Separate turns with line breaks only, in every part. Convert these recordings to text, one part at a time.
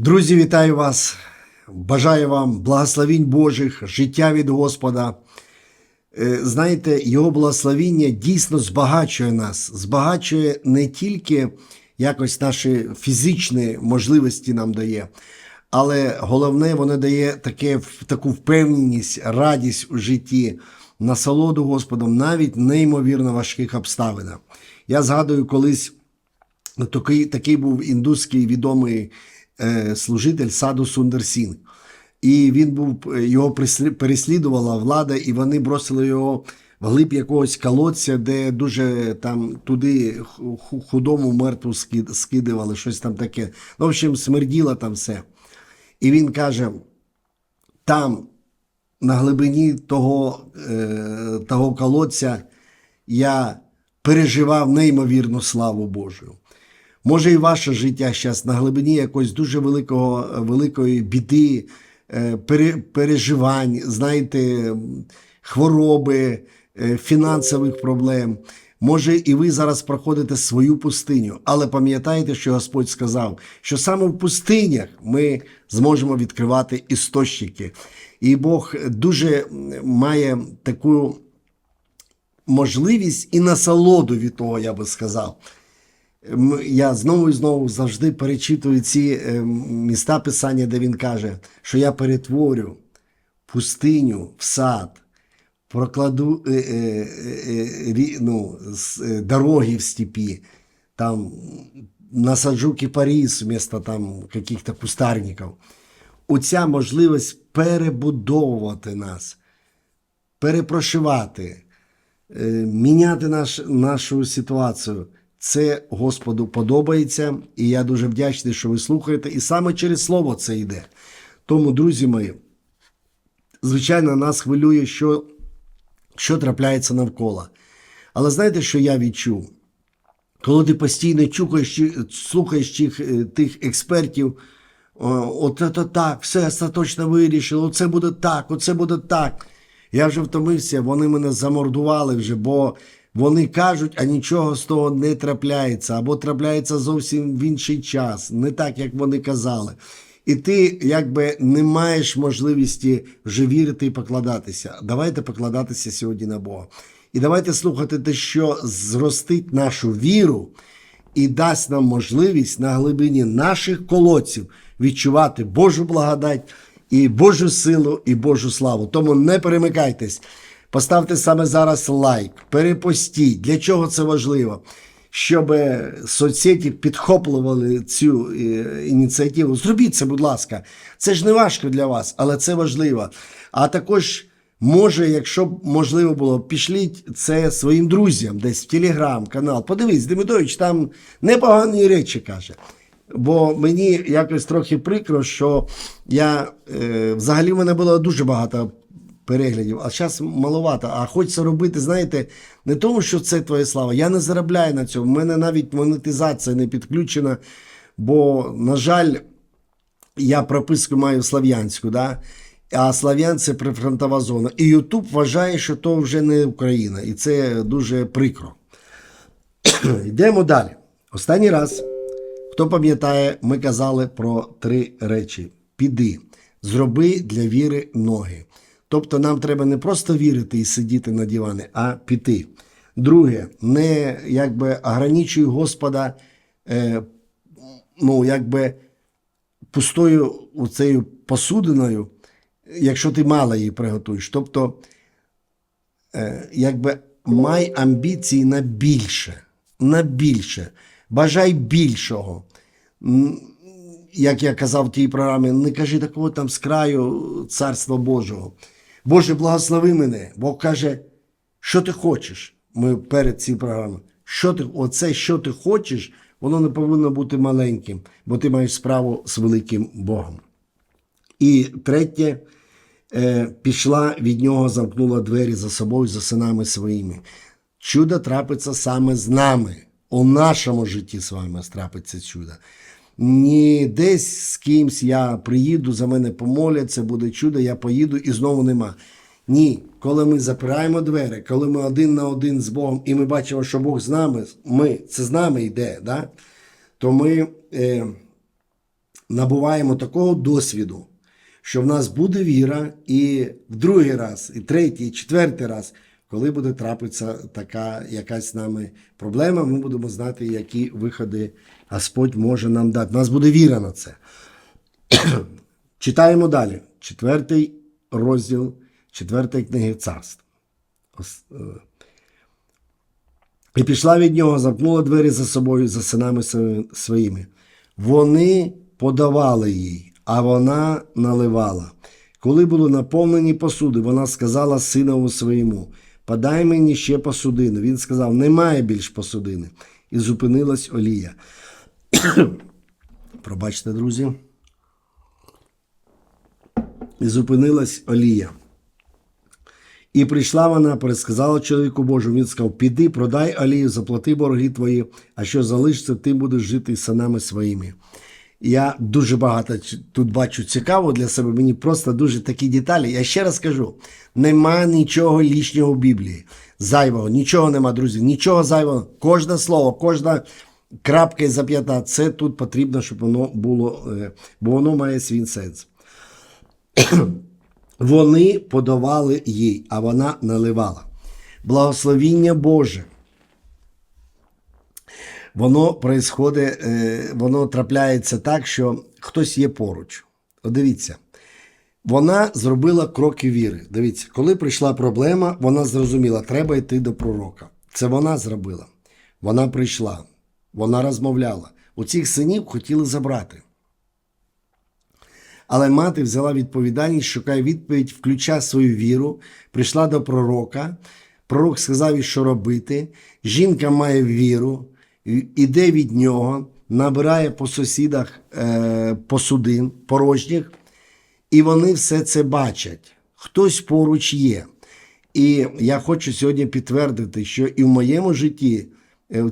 Друзі, вітаю вас! Бажаю вам благословінь Божих, життя від Господа. Е, Знаєте, Його благословіння дійсно збагачує нас, збагачує не тільки якось наші фізичні можливості нам дає, але головне, воно дає таке, таку впевненість, радість у житті, насолоду Господом навіть неймовірно важких обставинах. Я згадую колись. Ну, Такий, такий був індуський відомий служитель Саду Сундер Сінг. І він був, його переслідувала влада, і вони бросили його в глиб якогось колодця, де дуже там туди ху- ху- худому мертву скидували, щось там таке. Ну, в общем, смерділо там все. І він каже: там, на глибині того, е, того колодця, я переживав неймовірну славу Божу. Може, і ваше життя зараз на глибині якоїсь дуже великого, великої біди, е, пере- переживань, знаєте, хвороби, е, фінансових проблем. Може, і ви зараз проходите свою пустиню, але пам'ятайте, що Господь сказав, що саме в пустинях ми зможемо відкривати істочники. І Бог дуже має таку можливість і насолоду від того, я би сказав. Я знову і знову завжди перечитую ці е, міста Писання, де він каже, що я перетворю пустиню в сад, прокладу е, е, е, ну, дороги в степі, там насаджу кипарис вместо там каких-то кустарників. Оця можливість перебудовувати нас, перепрошивати, міняти наш, нашу ситуацію. Це Господу подобається, і я дуже вдячний, що ви слухаєте. І саме через слово це йде. Тому, друзі мої, звичайно, нас хвилює, що, що трапляється навколо. Але знаєте, що я відчув? Коли ти постійно чукаєш, чи- слухаєш тих, е, тих експертів, от це так, все остаточно вирішили, оце буде так, оце буде так. Я вже втомився, вони мене замордували вже, бо вони кажуть, а нічого з того не трапляється, або трапляється зовсім в інший час, не так, як вони казали. І ти якби не маєш можливості вже вірити і покладатися. Давайте покладатися сьогодні на Бога. І давайте слухати те, що зростить нашу віру і дасть нам можливість на глибині наших колодців відчувати Божу благодать і Божу силу і Божу славу. Тому не перемикайтесь. Поставте саме зараз лайк, перепостіть. Для чого це важливо? Щоб соцсеті підхоплювали цю е, ініціативу. Зробіть це, будь ласка. Це ж не важко для вас, але це важливо. А також Може, якщо б можливо було, пішліть це своїм друзям десь в телеграм-канал. Подивись, Демидович там непогані речі каже. Бо мені якось трохи прикро, що я е, взагалі в мене було дуже багато переглядів, а зараз маловато. А хочеться робити, знаєте, не тому, що це твоя слава. Я не заробляю на цьому. У мене навіть монетизація не підключена, бо, на жаль, я прописку маю слав'янську, да? а слав'ян це прифронтова зона. І Ютуб вважає, що то вже не Україна, і це дуже прикро. Йдемо далі. Останній раз, хто пам'ятає, ми казали про три речі: піди, зроби для віри ноги. Тобто нам треба не просто вірити і сидіти на дивані, а піти. Друге, не якби ограничуй Господа, е, ну, якби пустою оцею посудиною, якщо ти мало її приготуєш. Тобто, е, якби май амбіції на більше, на більше, бажай більшого. Як я казав в тій програмі, не кажи такого там з краю царства Божого. Боже, благослови мене. Бог каже, що ти хочеш. Ми перед цією програмою. Що ти, оце, що ти хочеш, воно не повинно бути маленьким, бо ти маєш справу з великим Богом. І третє, е, пішла від нього, замкнула двері за собою, за синами своїми. Чудо трапиться саме з нами. У нашому житті з вами трапиться чудо. Ні, десь з кимсь я приїду, за мене помолять, це буде чудо, я поїду і знову нема. Ні, коли ми запираємо двері, коли ми один на один з Богом, і ми бачимо, що Бог з нами, ми, це з нами йде, да? то ми. Е, набуваємо такого досвіду, що в нас буде віра і в другий раз, і третій, і четвертий раз, коли буде трапитися така якась з нами проблема, ми будемо знати, які виходи Господь може нам дати. У нас буде віра на це. Читаємо далі. Четвертий розділ четвертої книги царств. Е, І пішла від нього, замкнула двері за собою, за синами своїми. Вони подавали їй, а вона наливала. Коли були наповнені посуди, вона сказала синову своєму: Подай мені ще посудину. Він сказав: Немає більш посудини. І зупинилась Олія. Пробачте, друзі. І зупинилась Олія. І прийшла вона, пересказала чоловіку Божу. Він сказав: Піди, продай олію, заплати борги твої, а що залишиться, ти будеш жити синами своїми. Я дуже багато тут бачу цікаво для себе. Мені просто дуже такі деталі. Я ще раз кажу: нема нічого лишнього в Біблії. Зайвого, нічого нема, друзі, нічого зайвого. Кожне слово, кожна крапка і зап'ята, це тут потрібно, щоб воно було, е, бо воно має свій сенс. Вони подавали їй, а вона наливала. Благословіння Боже. Воно происходить, е, воно трапляється так, що хтось є поруч. От дивіться, вона зробила кроки віри. Дивіться, коли прийшла проблема, вона зрозуміла, треба йти до пророка. Це вона зробила. Вона прийшла, вона розмовляла. У цих синів хотіли забрати. Але мати взяла відповідальність, шукає відповідь, включає свою віру, прийшла до пророка. Пророк сказав їй, що робити. Жінка має віру, іде від нього, набирає по сусідах е, посудин порожніх, і вони все це бачать. Хтось поруч є. І я хочу сьогодні підтвердити, що і в моєму житті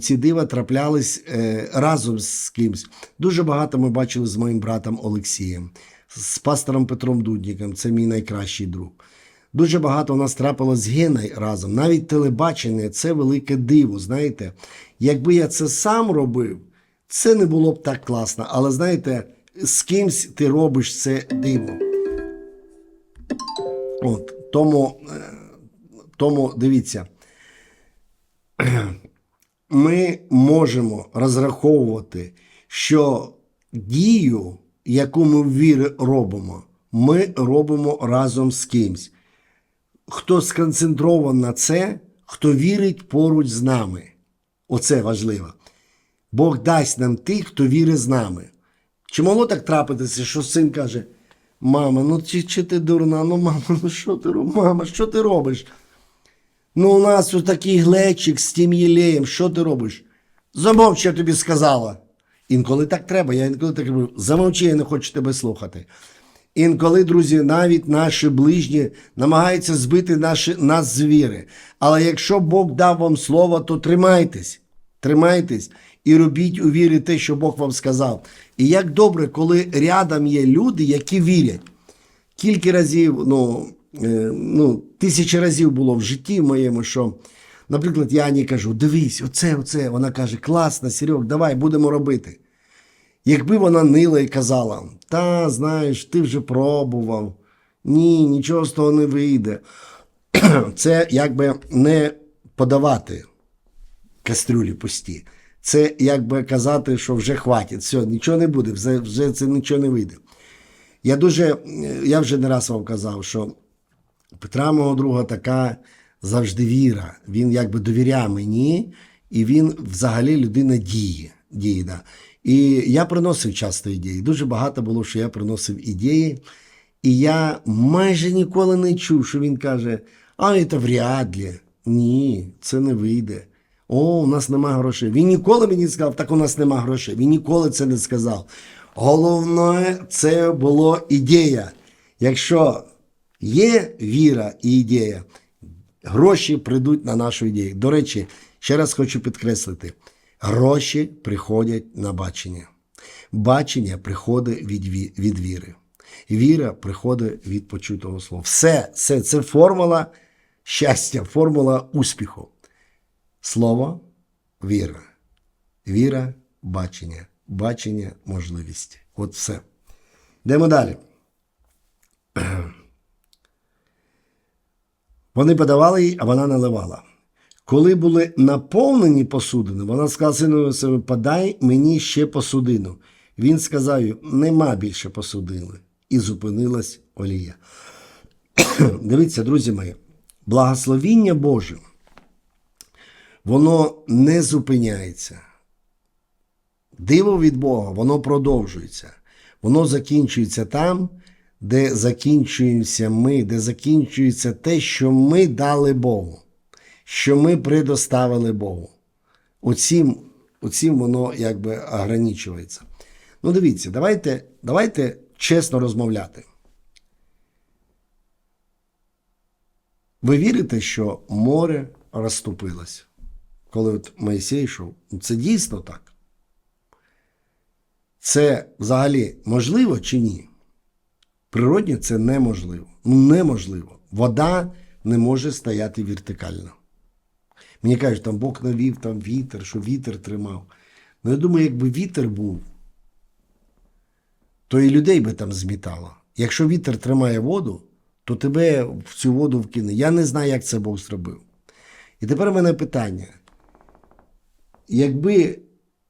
ці дива траплялись е, разом з кимсь. Дуже багато ми бачили з моїм братом Олексієм, з пастором Петром Дудніком, це мій найкращий друг. Дуже багато у нас трапилось з Геною разом. Навіть телебачення це велике диво. Знаєте, якби я це сам робив, це не було б так класно. Але знаєте, з кимсь ти робиш це диво. От, тому, е, тому дивіться, ми можемо розраховувати, що дію, яку ми в вірі робимо, ми робимо разом з кимсь. Хто сконцентрований на це, хто вірить поруч з нами. Оце важливо. Бог дасть нам тих, хто вірить з нами. Чи могло так трапитися, що син каже: Мама, ну чи, чи ти дурна? Ну, мама, ну що ти робиш? Мама, що ти робиш? Ну, у нас тут такий глечик з тим єлеєм, що ти робиш? Замовч, я тобі сказала. Інколи так треба, я інколи так роблю. Замовчи, я не хочу тебе слухати. Інколи, друзі, навіть наші ближні намагаються збити наші, нас з віри. Але якщо Бог дав вам слово, то тримайтесь, тримайтесь і робіть у вірі те, що Бог вам сказав. І як добре, коли рядом є люди, які вірять. Кілька разів, ну, ну, тисячі разів було в житті моєму, що, наприклад, я Ані кажу: дивись, оце, оце. Вона каже, класно, Серег, давай будемо робити. Якби вона нила і казала, та знаєш, ти вже пробував, ні, нічого з того не вийде. Це якби не подавати кастрюлі пусті. Це якби казати, що вже хватить, все, нічого не буде, вже це нічого не вийде. Я дуже, я вже не раз вам казав, що Петра мого друга така завжди віра. Він якби довіряє мені, і він взагалі людина діє. діє да. І я приносив часто ідеї. Дуже багато було, що я приносив ідеї. І я майже ніколи не чув, що він каже: а це вряд ли. Ні, це не вийде. О, у нас нема грошей. Він ніколи мені не сказав, так у нас нема грошей. Він ніколи це не сказав. Головне, це була ідея. Якщо є віра і ідея, гроші прийдуть на нашу ідею. До речі, ще раз хочу підкреслити: гроші приходять на бачення. Бачення приходить від, від віри. Віра приходить від почутого слова. Все, все це формула щастя, формула успіху. Слово віра. Віра бачення. Бачення можливість. От все. Йдемо далі. Вони подавали їй, а вона наливала. Коли були наповнені посудини, вона сказала синові себе, подай мені ще посудину. Він сказав нема більше посудини. І зупинилась олія. Дивіться, друзі мої, благословіння Боже, воно не зупиняється. Диво від Бога, воно продовжується. Воно закінчується там, де закінчуємося ми, де закінчується те, що ми дали Богу, що ми предоставили Богу. Оцім, оцім воно якби ограничується. Ну, дивіться, давайте, давайте чесно розмовляти. Ви вірите, що море розступилось, коли от Моїсей йшов? Це дійсно так. Це взагалі можливо чи ні? Природні це неможливо. Ну, неможливо. Вода не може стояти вертикально. Мені кажуть, там Бог навів там вітер, що вітер тримав. Ну, я думаю, якби вітер був, то і людей би там змітало. Якщо вітер тримає воду, то тебе в цю воду вкине. Я не знаю, як це Бог зробив. І тепер у мене питання. Якби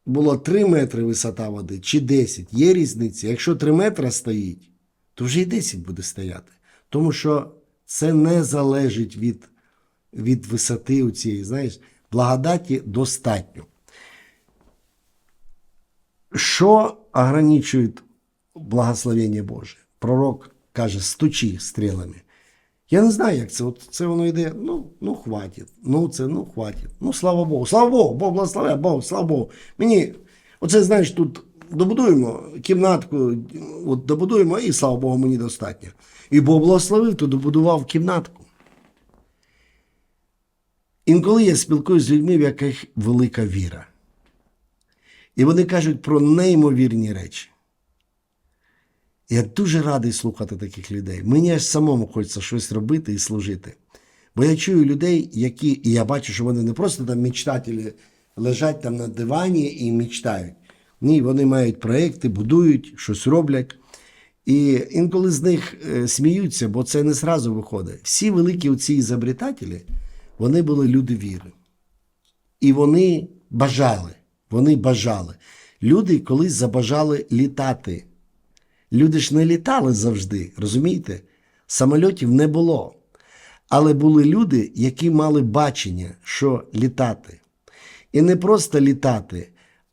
було 3 метри висота води чи 10, є різниця. Якщо 3 метри стоїть, то вже і 10 буде стояти. Тому що це не залежить від, від висоти у цієї, знаєш, благодаті достатньо. Що ограничує благословення Боже? Пророк каже, стучи стрілами. Я не знаю, як це. От це воно йде. Ну, ну хватить. Ну, це, ну хватить. Ну, слава Богу. Слава Богу, Бог благословляє, Бог, слава Богу. Мені, оце, знаєш, тут добудуємо кімнатку, от добудуємо, і слава Богу, мені достатньо. І Бог благословив, то добудував кімнатку. Інколи я спілкуюся з людьми, в яких велика віра. І вони кажуть про неймовірні речі. Я дуже радий слухати таких людей. Мені аж самому хочеться щось робити і служити. Бо я чую людей, які, і я бачу, що вони не просто там мечтателі лежать там на дивані і мечтають. Ні, вони мають проекти, будують, щось роблять. І інколи з них е, сміються, бо це не зразу виходить. Всі великі оці ізобретателі, вони були люди віри. І вони бажали. Вони бажали. Люди колись забажали літати. Люди ж не літали завжди, розумієте? Самольотів не було. Але були люди, які мали бачення, що літати. І не просто літати,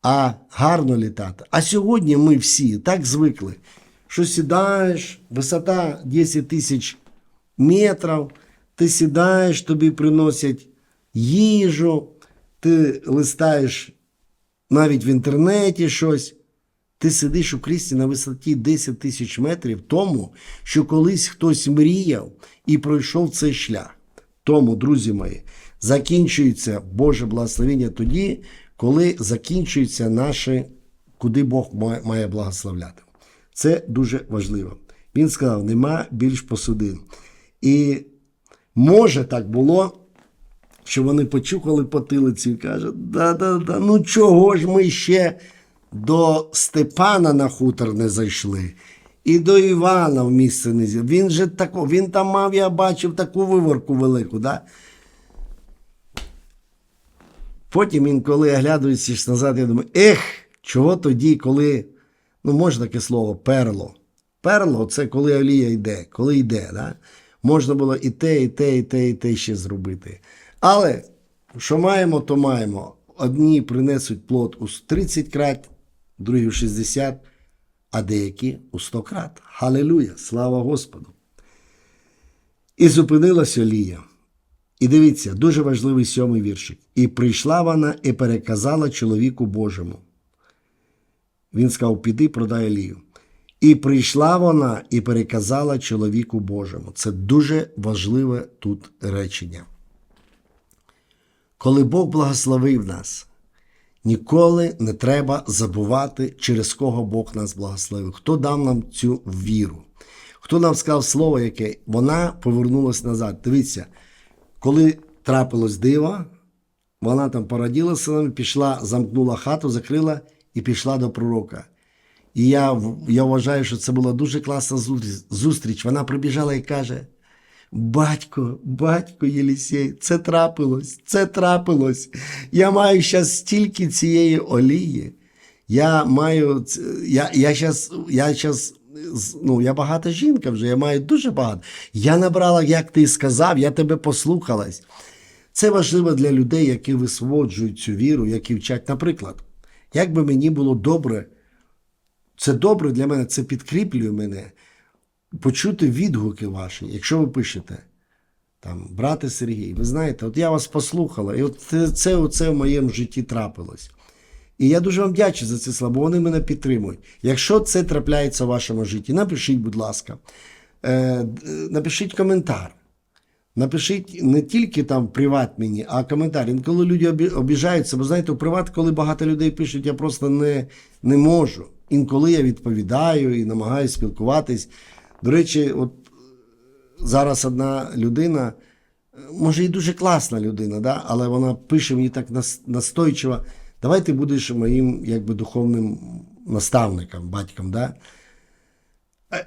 а гарно літати. А сьогодні ми всі так звикли, що сідаєш, висота 10 тисяч метрів, ти сідаєш, тобі приносять їжу, ти листаєш навіть в інтернеті щось. Ти сидиш у крісті на висоті 10 тисяч метрів тому, що колись хтось мріяв і пройшов цей шлях. Тому, друзі мої, закінчується Боже благословення тоді, коли закінчується наше, куди Бог має- благословляти. Це дуже важливо. Він сказав: нема більш посудин. І може так було, що вони почухали потилиці і кажуть, да-да-да, ну чого ж ми ще до Степана на хутор не зайшли. І до Івана в місце не зі. Він же тако, він там мав, я бачив, таку виворку велику, да? Потім інколи оглядуючись назад, я думаю, ех, чого тоді, коли, ну можна таке слово, перло. Перло це коли олія йде, коли йде. Да? Можна було і те, і те, і те, і те ще зробити. Але що маємо, то маємо. Одні принесуть плод у 30 крат, другі у 60, а деякі у 100 крат. Халилуя! Слава Господу! І зупинилась Олія. І дивіться, дуже важливий сьомий віршик. І прийшла вона і переказала чоловіку Божому. Він сказав: піди, продай Олію. І прийшла вона і переказала чоловіку Божому. Це дуже важливе тут речення. Коли Бог благословив нас, ніколи не треба забувати, через кого Бог нас благословив. Хто дав нам цю віру? Хто нам сказав слово, яке вона повернулась назад. Дивіться, коли трапилось диво, вона там породілася, пішла, замкнула хату, закрила і пішла до пророка. І я, я вважаю, що це була дуже класна зустріч-. Вона прибіжала і каже: Батько, батько Єлісей, це трапилось, це трапилось. Я маю зараз стільки цієї олії. Я маю, я, я щас, я щас, ну, я багата жінка вже, я маю дуже багато. Я набрала, як ти сказав, я тебе послухалась. Це важливо для людей, які висводжують цю віру, які вчать. Наприклад, як би мені було добре, це добре для мене, це підкріплює мене, почути відгуки ваші, якщо ви пишете. Там, брате Сергій, ви знаєте, от я вас послухала, і от це, це, в моєму житті трапилось. І я дуже вам вдячний за ці слова, бо вони мене підтримують. Якщо це трапляється в вашому житті, напишіть, будь ласка, е, напишіть коментар. Напишіть не тільки там приват мені, а коментар. Інколи люди обіжаються, бо знаєте, у приват, коли багато людей пишуть, я просто не, не можу. Інколи я відповідаю і намагаюся спілкуватись. До речі, от зараз одна людина, може і дуже класна людина, да? але вона пише мені так нас- настойчиво. Давай ти будеш моїм якби духовним наставником, батьком. Да?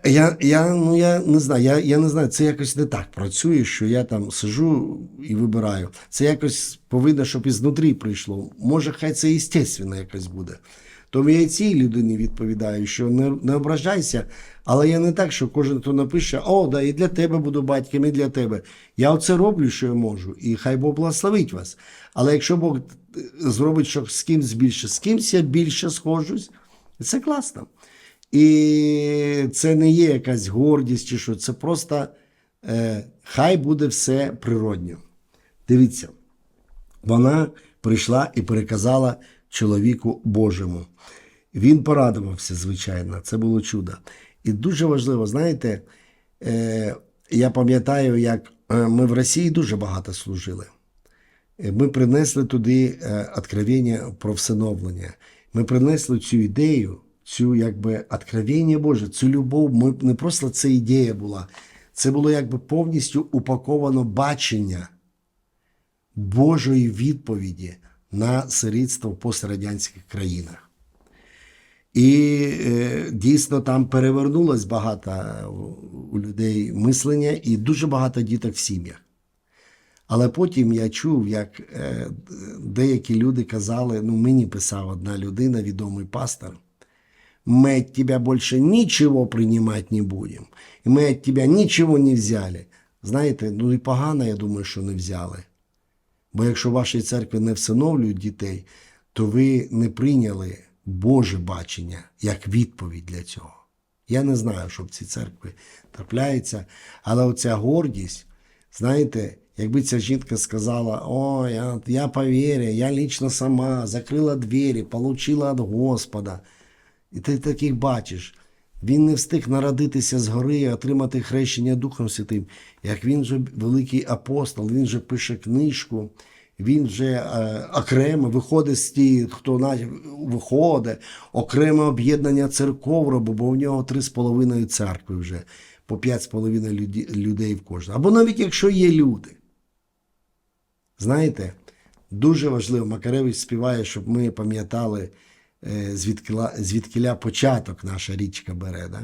Я, я, ну, я не знаю, я, я не знаю, це якось не так працює, що я там сижу і вибираю. Це якось повинно, щоб ізнутрі прийшло. Може, хай це естественно якось буде. Тому я і цій людині відповідаю, що не, не ображайся, але я не так, що кожен, хто напише, о, да, і для тебе буду батьком, і для тебе. Я оце роблю, що я можу, і хай Бог благословить вас. Але якщо Бог е, зробить, що з кимсь більше, з кимсь я більше схожусь, це класно. І це не є якась гордість чи що, це просто е, хай буде все природньо. Дивіться, вона прийшла і переказала чоловіку Божому. Він порадувався, звичайно, це було чудо. І дуже важливо, знаєте, е, я пам'ятаю, як е, ми в Росії дуже багато служили. Е, Ми принесли туди е, откровення про всиновлення. Ми принесли цю ідею, цю якби откровення Боже, цю любов. Ми не просто це ідея була, це було якби повністю упаковано бачення Божої відповіді на сирітство в пострадянських країнах. І е, дійсно там перевернулось багато у- у людей мислення і дуже багато діток в сім'ях. Але потім я чув, як е, деякі люди казали, ну мені писав одна людина, відомий пастор, мы от тебя больше ничего принимать не будем. І ми от тебя нічого не взяли. Знаєте, ну і погано, я думаю, що не взяли. Бо якщо в вашій церкві не всиновлюють дітей, то ви не прийняли Боже бачення як відповідь для цього. Я не знаю, що в цій церкві трапляється, але оця гордість, знаєте, якби ця жінка сказала, о, я, я по вірі, я лично сама закрила двері, получила від Господа. І ти таких бачиш. Він не встиг народитися згори і отримати хрещення Духом Святим. Як він же великий апостол, він же пише книжку, він вже е, окремо виходить з ті, хто на, виходить, окреме об'єднання церков робить, бо в нього три з половиною церкви вже, по п'ять з половиною людей в кожному. Або навіть якщо є люди. Знаєте, дуже важливо, Макаревич співає, щоб ми пам'ятали, звідкіля, звідкіля початок наша річка бере. Да?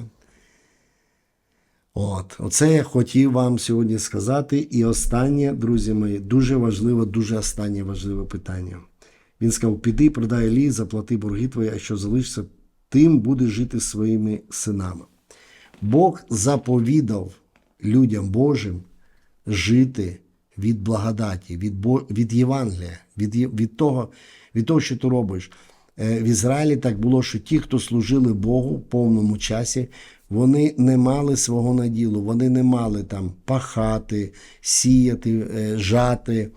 От, оце я хотів вам сьогодні сказати. І останнє, друзі мої, дуже важливе, дуже останнє важливе питання. Він сказав: піди, продай ліс, заплати борги твої, а що залишиться, тим буде жити своїми синами. Бог заповідав людям Божим жити від благодаті, від, від Євангелія, від, від, того, від того, що ти робиш. Е, В Ізраїлі так було, що ті, хто служили Богу в повному часі, вони не мали свого наділу, вони не мали там пахати, сіяти, е, жати.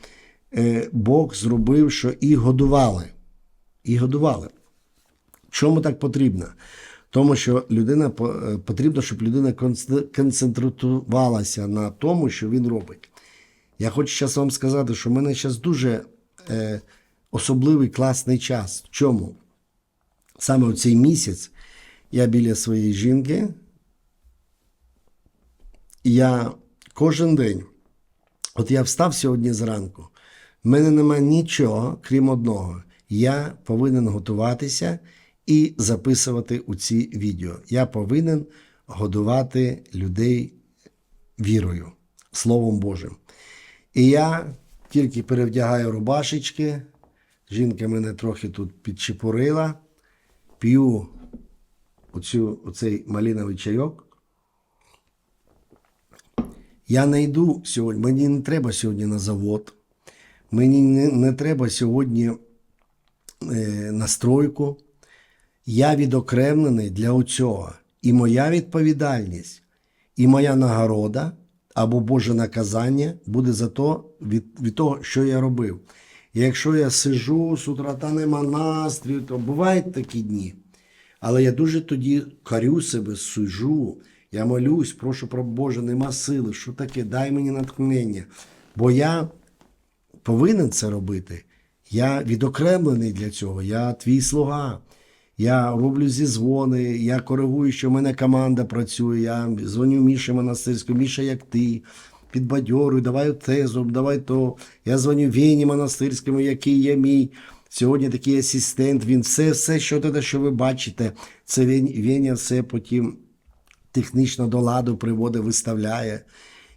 Е, Бог зробив, що і годували. І годували. Чому так потрібно? Тому що людина потрібно, щоб людина концентрувалася на тому, що він робить. Я хочу зараз вам сказати, що в мене зараз дуже особливий класний час. Чому? Саме у цей місяць я біля своєї жінки. Я кожен день, от я встав сьогодні зранку, в мене немає нічого, крім одного. Я повинен готуватися і записувати у ці відео. Я повинен годувати людей вірою, Словом Божим. І я тільки перевдягаю рубашечки. Жінка мене трохи тут підчепурила, п'ю оцю, оцей малиновий чайок. Я не йду сьогодні, мені не треба сьогодні на завод, мені не, не треба сьогодні е, на стройку. Я відокремлений для оцього. І моя відповідальність, і моя нагорода або Боже наказання буде за то від, від того, що я робив. Якщо я сижу з утра та нема настрою, то бувають такі дні. Але я дуже тоді карю себе, сижу, я молюсь, прошу про Боже, нема сили. Що таке? Дай мені натхнення. Бо я повинен це робити. Я відокремлений для цього. Я твій слуга. Я роблю зізвони, я коригую, що в мене команда працює. Я дзвоню Міші Монастирському, Міша, як ти, підбадьорую, давай те давай то. Я дзвоню Вені Монастирському, який є мій. Сьогодні такий асистент. Він все, все, що те, що ви бачите, це Веня все потім технічно до ладу приводить, виставляє.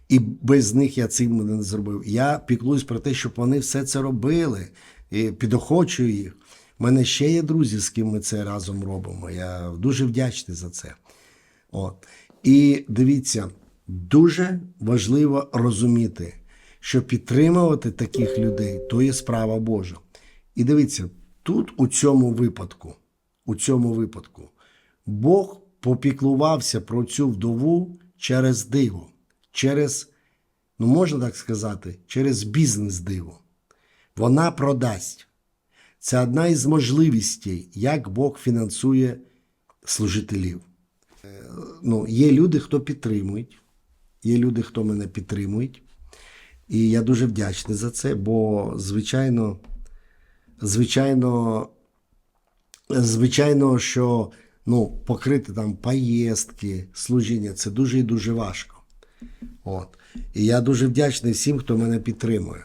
І без них я цим не зробив. Я піклуюсь про те, щоб вони все це робили, і підохочую їх. У мене ще є друзі, з ким ми це разом робимо. Я дуже вдячний за це. От. І дивіться, дуже важливо розуміти, що підтримувати таких людей то є справа Божа. І дивіться, тут у цьому випадку, у цьому випадку, Бог попіклувався про цю вдову через диво, через, ну можна так сказати, через бізнес диво. Вона продасть. Це одна із можливостей, як Бог фінансує служителів. Е, Ну, є люди, хто підтримують, є люди, хто мене підтримують. І я дуже вдячний за це, бо, звичайно, звичайно, звичайно, що ну, покрити там поїздки, служіння це дуже і дуже важко. От. І я дуже вдячний всім, хто мене підтримує.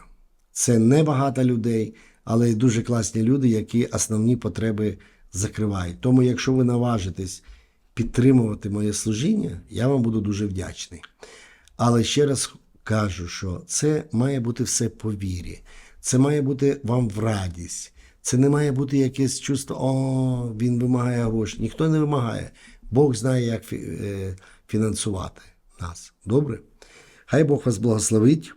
Це не багато людей, але й дуже класні люди, які основні потреби закривають. Тому, якщо ви наважитесь підтримувати моє служіння, я вам буду дуже вдячний. Але ще раз кажу, що це має бути все по вірі. Це має бути вам в радість. Це не має бути якесь чувство, о, він вимагає гроші. Ніхто не вимагає. Бог знає, як е, фінансувати нас. Добре? Хай Бог вас благословить.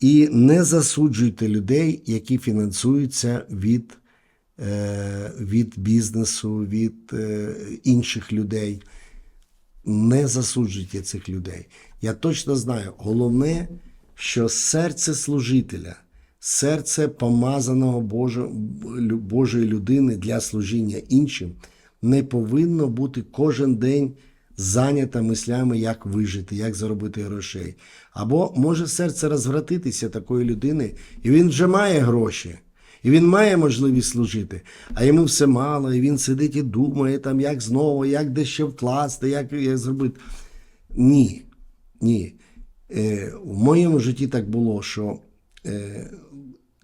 І не засуджуйте людей, які фінансуються від, е, від бізнесу, від е, інших людей. Не засуджуйте цих людей. Я точно знаю, головне, що серце служителя, серце помазаного Божо- Божої людини для служіння іншим не повинно бути кожен день зайнята мислями, як вижити, як заробити грошей. Або може серце розвратитися такої людини, і він вже має гроші. І він має можливість служити, а йому все мало, і він сидить і думає, там, як знову, як де ще вкласти, як, як зробити. Ні. Ні. Е, в моєму житті так було, що е,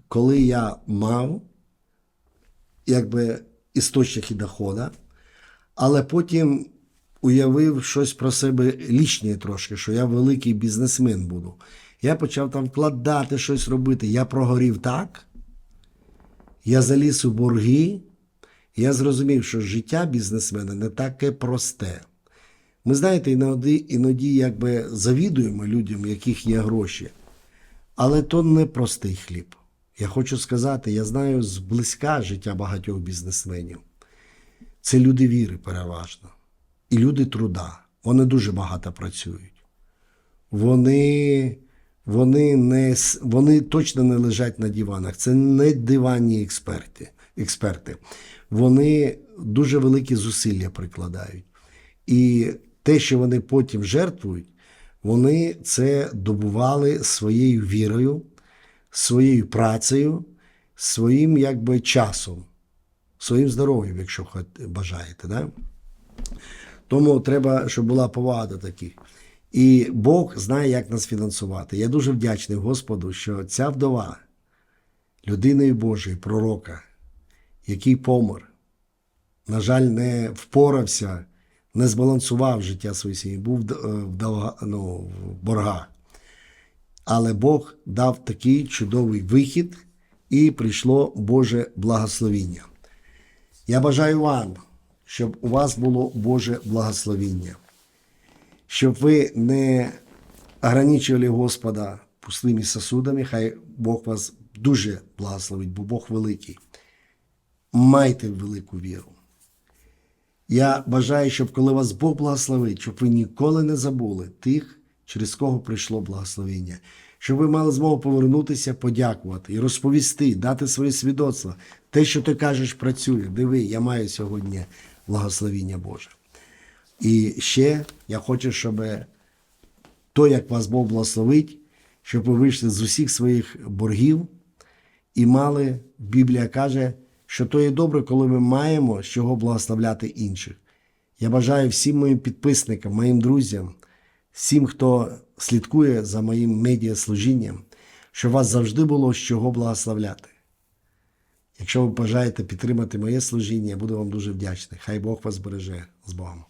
коли я мав якби істочник і дохода, але потім уявив щось про себе лічне трошки, що я великий бізнесмен буду. Я почав там вкладати щось робити. Я прогорів так, я заліз у борги, я зрозумів, що життя бізнесмена не таке просте. Ми знаєте, іноді, іноді якби завідуємо людям, яких є гроші. Але то не простий хліб. Я хочу сказати, я знаю зблизька життя багатьох бізнесменів. Це люди віри переважно. І люди труда. Вони дуже багато працюють. Вони, вони, не, вони точно не лежать на диванах. Це не диванні експерти. експерти. Вони дуже великі зусилля прикладають. І те, що вони потім жертвують, вони це добували своєю вірою, своєю працею, своїм якби часом, своїм здоров'ям, якщо бажаєте. Да? Тому треба, щоб була повага до таких. І Бог знає, як нас фінансувати. Я дуже вдячний Господу, що ця вдова, людиною Божої, пророка, який помер на жаль, не впорався, не збалансував життя своєї сім'ї, був в е, ну, в боргах. Але Бог дав такий чудовий вихід, і прийшло Боже благословіння. Я бажаю вам, щоб у вас було Боже благословіння, щоб ви не ограничували Господа пустими сосудами, хай Бог вас дуже благословить, бо Бог великий. Майте велику віру. Я бажаю, щоб коли вас Бог благословить, щоб ви ніколи не забули тих, через кого прийшло благословення, щоб ви мали змогу повернутися, подякувати і розповісти, дати своє свідоцтво. Те, що ти кажеш, працює. Диви, я маю сьогодні благословіння Боже. І ще я хочу, щоб то, як вас Бог благословить, щоб ви вийшли з усіх своїх боргів і мали, Біблія каже, що то є добре, коли ми маємо з чого благословляти інших. Я бажаю всім моїм підписникам, моїм друзям, всім, хто слідкує за моїм медіаслужінням, щоб вас завжди було з чого благословляти. Якщо ви бажаєте підтримати моє служіння, я буду вам дуже вдячний. Хай Бог вас береже з Богом.